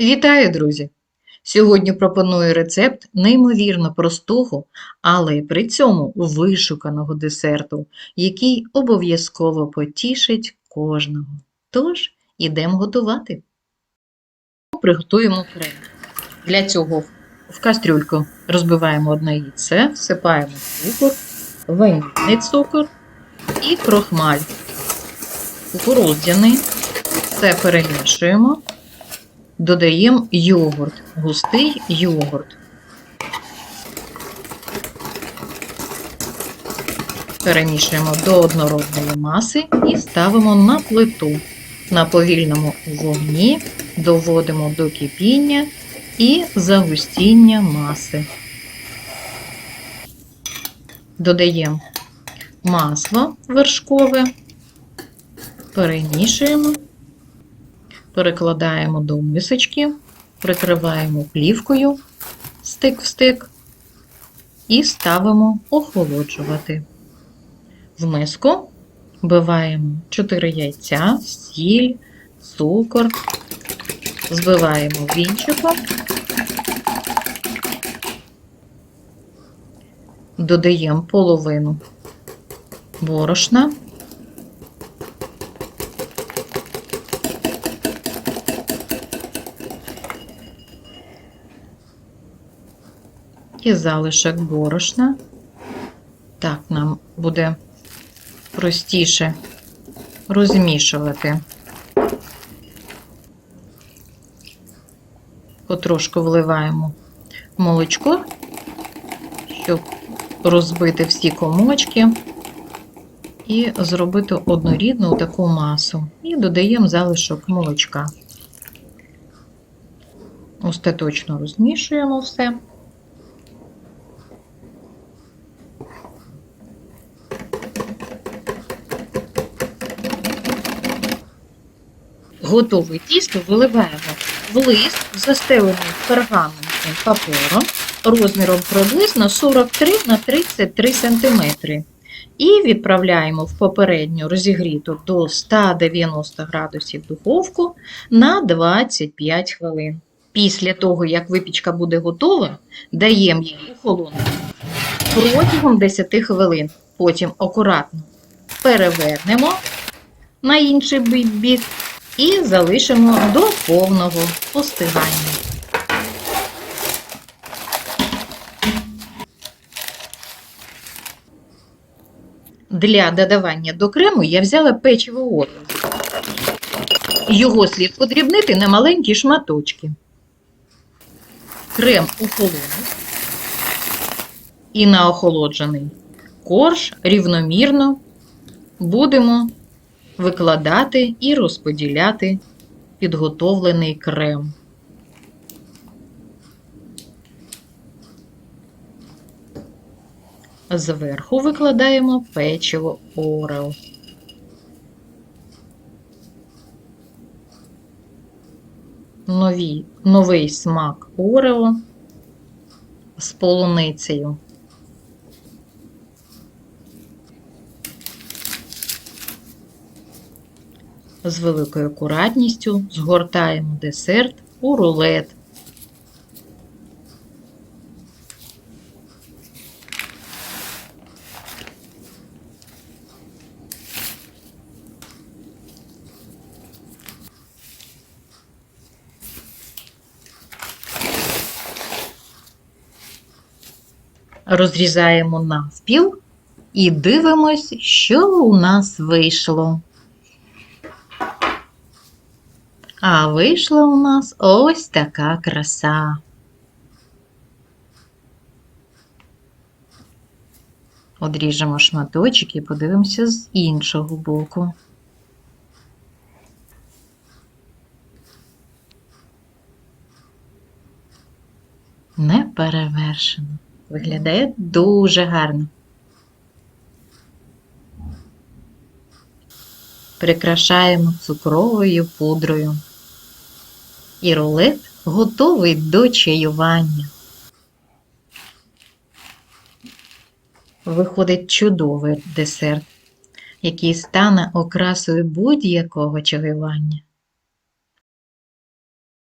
Вітаю, друзі! Сьогодні пропоную рецепт неймовірно простого, але при цьому вишуканого десерту, який обов'язково потішить кожного. Тож, ідемо готувати. Приготуємо крем. Для цього в кастрюльку розбиваємо одне яйце, всипаємо цукор, ванільний цукор і крохмаль. Кукурудзяний. Все перемішуємо. Додаємо йогурт, густий йогурт. Перемішуємо до однородної маси і ставимо на плиту. На повільному вогні доводимо до кипіння і загустіння маси. Додаємо масло вершкове, перемішуємо перекладаємо до мисочки, прикриваємо плівкою стик в стик і ставимо охолоджувати. В миску вбиваємо 4 яйця, сіль, цукор, збиваємо вінчиком, додаємо половину борошна. І залишок борошна. Так, нам буде простіше розмішувати. Потрошку вливаємо молочко, щоб розбити всі комочки і зробити однорідну таку масу. І додаємо залишок молочка. Остаточно розмішуємо все. Готове тісто виливаємо в лист, застелений пергаментним папером розміром приблизно 43 на 33 см. І відправляємо в попередньо розігріту до 190 градусів духовку на 25 хвилин. Після того, як випічка буде готова, даємо її охолонути протягом 10 хвилин. Потім акуратно перевернемо на інший бік і залишимо до повного остигання. Для додавання до крему я взяла печиво Орео. Його слід подрібнити на маленькі шматочки. Крем охолонув і на охолоджений корж рівномірно будемо викладати і розподіляти підготовлений крем. Зверху викладаємо печиво Орео. Нові, Новий смак Орео з полуницею. З великою акуратністю згортаємо десерт у рулет. Розрізаємо навпіл і дивимось, що у нас вийшло. А вийшла у нас ось така краса. Одріжемо шматочок і подивимося з іншого боку. Неперевершено. Виглядає дуже гарно. Прикрашаємо цукровою пудрою. І рулет готовий до чаювання. Виходить чудовий десерт, який стане окрасою будь-якого чаювання.